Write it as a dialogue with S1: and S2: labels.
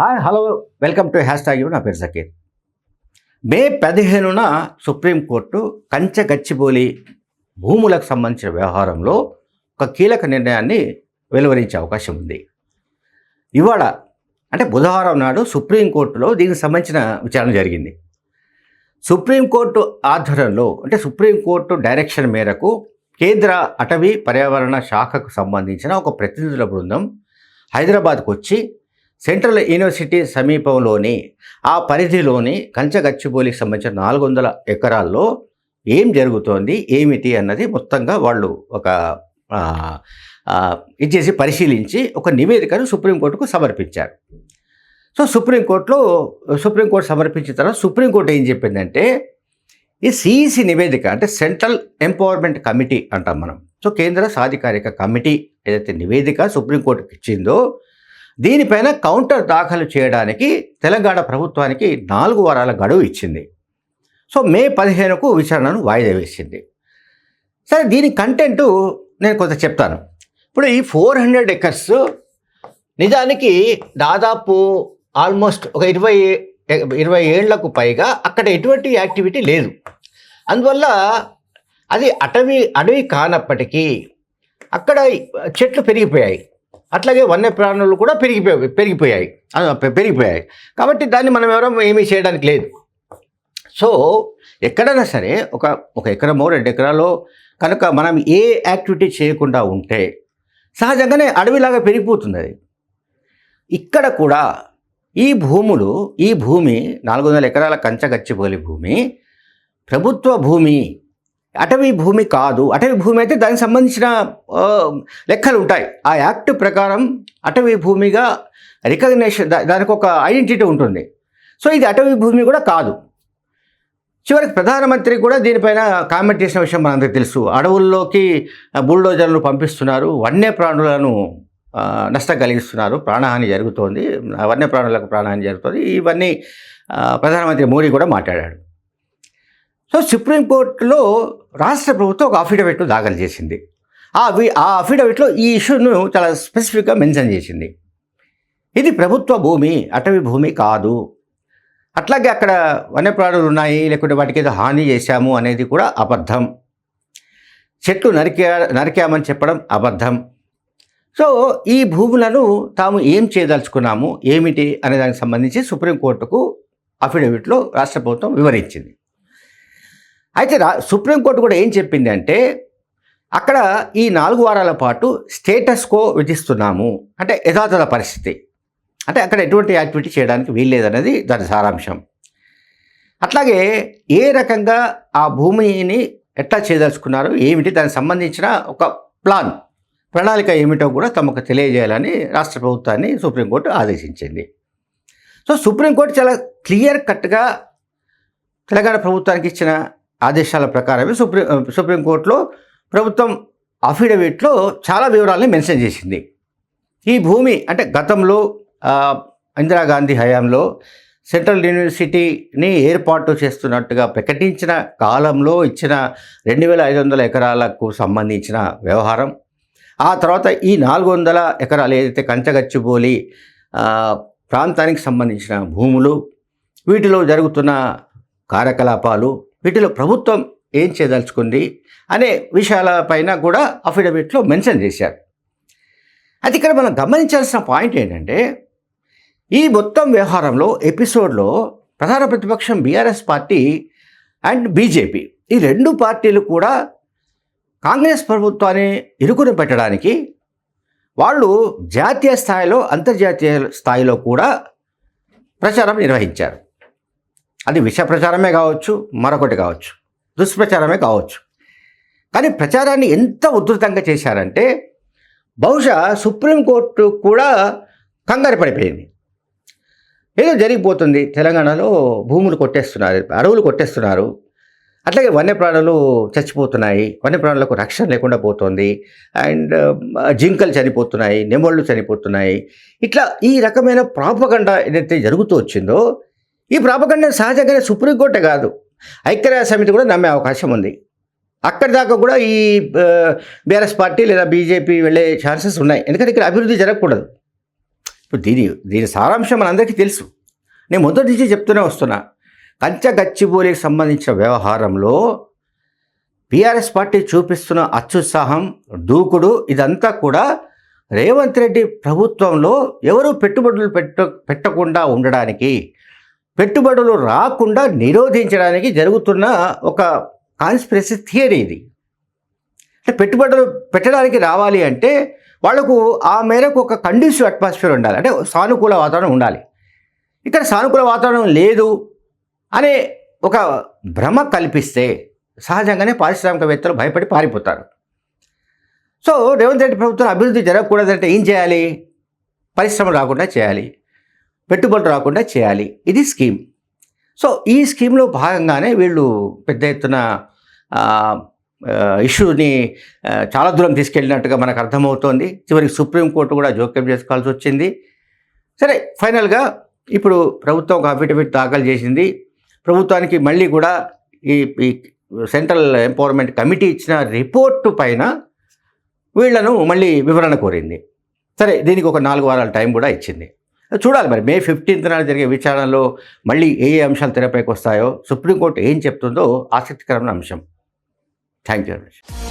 S1: Hi hello welcome to hashtag నా పేరు సకీర్ మే పదిహేనున సుప్రీంకోర్టు కంచె గచ్చిబోలి భూములకు సంబంధించిన వ్యవహారంలో ఒక కీలక నిర్ణయాన్ని వెలువరించే అవకాశం ఉంది. ఇవాళ అంటే బుధవారం నాడు సుప్రీంకోర్టులో దీనికి సంబంధించిన విచారణ జరిగింది. సుప్రీంకోర్టు ఆధ్వర్యంలో అంటే సుప్రీంకోర్టు డైరెక్షన్ మేరకు కేంద్ర అటవీ పర్యావరణ శాఖకు సంబంధించిన ఒక ప్రతినిధుల బృందం హైదరాబాద్కు వచ్చి సెంట్రల్ యూనివర్సిటీ సమీపంలోని ఆ పరిధిలోని కంచగచ్చిబోలికి సంబంధించిన నాలుగు వందల ఎకరాల్లో ఏం జరుగుతోంది ఏమిటి అన్నది మొత్తంగా వాళ్ళు ఒక ఇచ్చేసి పరిశీలించి ఒక నివేదికను సుప్రీంకోర్టుకు సమర్పించారు. సో సుప్రీంకోర్టులో సుప్రీంకోర్టు సమర్పించిన తర్వాత సుప్రీంకోర్టు ఏం చెప్పిందంటే ఈ సిఈసి నివేదిక అంటే సెంట్రల్ ఎంపవర్మెంట్ కమిటీ అంటాం మనం. సో కేంద్ర సాధికారిక కమిటీ ఏదైతే నివేదిక సుప్రీంకోర్టుకి ఇచ్చిందో దీనిపైన కౌంటర్ దాఖలు చేయడానికి తెలంగాణ ప్రభుత్వానికి నాలుగు వారాల గడువు ఇచ్చింది. సో మే పదిహేనుకు విచారణను వాయిదా వేసింది. సరే దీని కంటెంట్ నేను కొంత చెప్తాను. ఇప్పుడు ఈ ఫోర్ హండ్రెడ్ ఎకర్స్ నిజానికి దాదాపు ఆల్మోస్ట్ ఒక ఇరవై ఇరవై ఏళ్ళకు పైగా అక్కడ ఎటువంటి యాక్టివిటీ లేదు. అందువల్ల అది అటవీ అడవి కానప్పటికీ అక్కడ చెట్లు పెరిగిపోయాయి. అట్లాగే వన్య ప్రాణులు కూడా పెరిగిపోయి పెరిగిపోయాయి. పెరిగిపోయాయి. కాబట్టి దాన్ని మనం ఎవరో ఏమీ చేయడానికి లేదు. సో ఎక్కడైనా సరే ఒక ఒక ఎకరమో రెండు ఎకరాలో కనుక మనం ఏ యాక్టివిటీ చేయకుండా ఉంటే సహజంగానే అడవిలాగా పెరిగిపోతుంది అది. ఇక్కడ కూడా ఈ భూములు ఈ భూమి నాలుగు వందల ఎకరాల కంచగచ్చిపోలి భూమి ప్రభుత్వ భూమి అటవీ భూమి కాదు. అటవీ భూమి అయితే దానికి సంబంధించిన లెక్కలు ఉంటాయి. ఆ యాక్ట్ ప్రకారం అటవీ భూమిగా రికగ్నేషన్ దానికి ఒక ఐడెంటిటీ ఉంటుంది. సో ఇది అటవీ భూమి కూడా కాదు. చివరికి ప్రధానమంత్రి కూడా దీనిపైన కామెంట్ చేసిన విషయం మనందరికీ తెలుసు. అడవుల్లోకి బుల్డోజర్లను పంపిస్తున్నారు. వన్యప్రాణులను నష్టం కలిగిస్తున్నారు. ప్రాణహాని జరుగుతోంది. వన్యప్రాణులకు ప్రాణహాని జరుగుతుంది. ఇవన్నీ ప్రధానమంత్రి మోడీ కూడా మాట్లాడాడు. సో సుప్రీంకోర్టులో రాష్ట్ర ప్రభుత్వం ఒక అఫిడవిట్ను దాఖలు చేసింది. ఆ ఆ అఫిడవిట్లో ఈ ఇష్యూను చాలా స్పెసిఫిక్గా మెన్షన్ చేసింది. ఇది ప్రభుత్వ భూమి అటవీ భూమి కాదు. అట్లాగే అక్కడ వన్యప్రాణులు ఉన్నాయి లేకుంటే వాటికి ఏదో హాని చేశాము అనేది కూడా అబద్ధం. చెట్లు నరికా నరికామని చెప్పడం అబద్ధం. సో ఈ భూములను తాము ఏం చేయదలుచుకున్నాము ఏమిటి అనే దానికి సంబంధించి సుప్రీంకోర్టుకు అఫిడవిట్లో రాష్ట్ర ప్రభుత్వం వివరించింది. అయితే రా సుప్రీంకోర్టు కూడా ఏం చెప్పింది అంటే అక్కడ ఈ నాలుగు వారాల పాటు స్టేటస్ కో విధిస్తున్నాము. అంటే యథాతథ పరిస్థితి. అంటే అక్కడ ఎటువంటి యాక్టివిటీ చేయడానికి వీల్లేదనేది దాని సారాంశం. అట్లాగే ఏ రకంగా ఆ భూమిని ఎట్లా చేయదలుచుకున్నారు ఏమిటి దానికి సంబంధించిన ఒక ప్లాన్ ప్రణాళిక ఏమిటో కూడా తమకు తెలియజేయాలని రాష్ట్ర ప్రభుత్వాన్ని సుప్రీంకోర్టు ఆదేశించింది. సో సుప్రీంకోర్టు చాలా క్లియర్ కట్గా తెలంగాణ ప్రభుత్వానికి ఇచ్చిన ఆదేశాల ప్రకారమే సుప్రీం సుప్రీంకోర్టులో ప్రభుత్వం అఫిడవిట్లో చాలా వివరాలని మెన్షన్ చేసింది. ఈ భూమి అంటే గతంలో ఇందిరాగాంధీ హయాంలో సెంట్రల్ యూనివర్సిటీని ఏర్పాటు చేస్తున్నట్టుగా ప్రకటించిన కాలంలో ఇచ్చిన రెండు వేల ఐదు వందల ఎకరాలకు సంబంధించిన వ్యవహారం. ఆ తర్వాత ఈ నాలుగు వందల ఎకరాలు ఏదైతే కంచగచ్చిబోలి ప్రాంతానికి సంబంధించిన భూములు వీటిలో జరుగుతున్న కార్యకలాపాలు వీటిలో ప్రభుత్వం ఏం చేయదలుచుకుంది అనే విషయాలపైన కూడా అఫిడవిట్లో మెన్షన్ చేశారు. అది ఇక్కడ మనం గమనించాల్సిన పాయింట్ ఏంటంటే ఈ మొత్తం వ్యవహారంలో ఎపిసోడ్లో ప్రధాన ప్రతిపక్షం బీఆర్ఎస్ పార్టీ అండ్ బీజేపీ ఈ రెండు పార్టీలు కూడా కాంగ్రెస్ ప్రభుత్వాన్ని ఇరుకుని పెట్టడానికి వాళ్ళు జాతీయ స్థాయిలో అంతర్జాతీయ స్థాయిలో కూడా ప్రచారం నిర్వహించారు. అది విష ప్రచారమే కావచ్చు మరొకటి కావచ్చు దుష్ప్రచారమే కావచ్చు. కానీ ప్రచారాన్ని ఎంత ఉధృతంగా చేశారంటే బహుశా సుప్రీంకోర్టు కూడా కంగారు పడిపోయింది. ఏదో జరిగిపోతుంది తెలంగాణలో భూములు కొట్టేస్తున్నారు అడవులు కొట్టేస్తున్నారు. అట్లాగే వన్యప్రాణులు చచ్చిపోతున్నాయి వన్యప్రాణులకు రక్షణ లేకుండా పోతుంది. అండ్ జింకలు చనిపోతున్నాయి నెమళ్ళు చనిపోతున్నాయి. ఇట్లా ఈ రకమైన ప్రాపగండ ఏదైతే జరుగుతూ వచ్చిందో ఈ ప్రాపగండ సహజంగానే సుప్రీంకోర్టు కాదు. ఐక్యరాజ్య సమితి కూడా నమ్మే అవకాశం ఉంది. అక్కడి దాకా కూడా ఈ బీఆర్ఎస్ పార్టీ లేదా బీజేపీ వెళ్ళే ఛాన్సెస్ ఉన్నాయి. ఎందుకంటే ఇక్కడ అభివృద్ధి జరగకూడదు. ఇప్పుడు దీని దీని సారాంశం మనందరికీ తెలుసు. నేను మొదటి నుంచి చెప్తూనే వస్తున్నా. కంచె గచ్చిబోలికి సంబంధించిన వ్యవహారంలో బీఆర్ఎస్ పార్టీ చూపిస్తున్న అత్యుత్సాహం దూకుడు ఇదంతా కూడా రేవంత్ రెడ్డి ప్రభుత్వంలో ఎవరు పెట్టుబడులు పెట్ట పెట్టకుండా ఉండడానికి పెట్టుబడులు రాకుండా నిరోధించడానికి జరుగుతున్న ఒక కాన్స్పిరసీ థియరీ ఇది. అంటే పెట్టుబడులు పెట్టడానికి రావాలి అంటే వాళ్ళకు ఆ మేరకు ఒక కండ్యూసివ్ అట్మాస్ఫియర్ ఉండాలి. అంటే సానుకూల వాతావరణం ఉండాలి. ఇక్కడ సానుకూల వాతావరణం లేదు అనే ఒక భ్రమ కల్పిస్తే సహజంగానే పారిశ్రామికవేత్తలు భయపడి పారిపోతారు. సో రేవంత్ రెడ్డి ప్రభుత్వం అభివృద్ధి జరగకూడదంటే ఏం చేయాలి? పరిశ్రమలు రాకుండా చేయాలి. పెట్టుబడులు రాకుండా చేయాలి. ఇది స్కీమ్. సో ఈ స్కీమ్లో భాగంగానే వీళ్ళు పెద్ద ఎత్తున ఇష్యూని చాలా దూరం తీసుకెళ్ళినట్టుగా మనకు అర్థమవుతోంది. చివరికి సుప్రీంకోర్టు కూడా జోక్యం చేసుకోవాల్సి వచ్చింది. సరే ఫైనల్గా ఇప్పుడు ప్రభుత్వం ఒక అఫిడవిట్ దాఖలు చేసింది. ప్రభుత్వానికి మళ్ళీ కూడా ఈ ఈ సెంట్రల్ ఎంపవర్మెంట్ కమిటీ ఇచ్చిన రిపోర్టు పైన వీళ్ళను మళ్ళీ వివరణ కోరింది. సరే దీనికి ఒక నాలుగు వారాల టైం కూడా ఇచ్చింది. చూడాలి మరి. మే ఫిఫ్టీన్త్ నాడు జరిగే విచారణలో మళ్ళీ ఏ ఏ అంశాలు తెరపైకి వస్తాయో సుప్రీంకోర్టు ఏం చెప్తుందో ఆసక్తికరమైన అంశం. Thank you very much.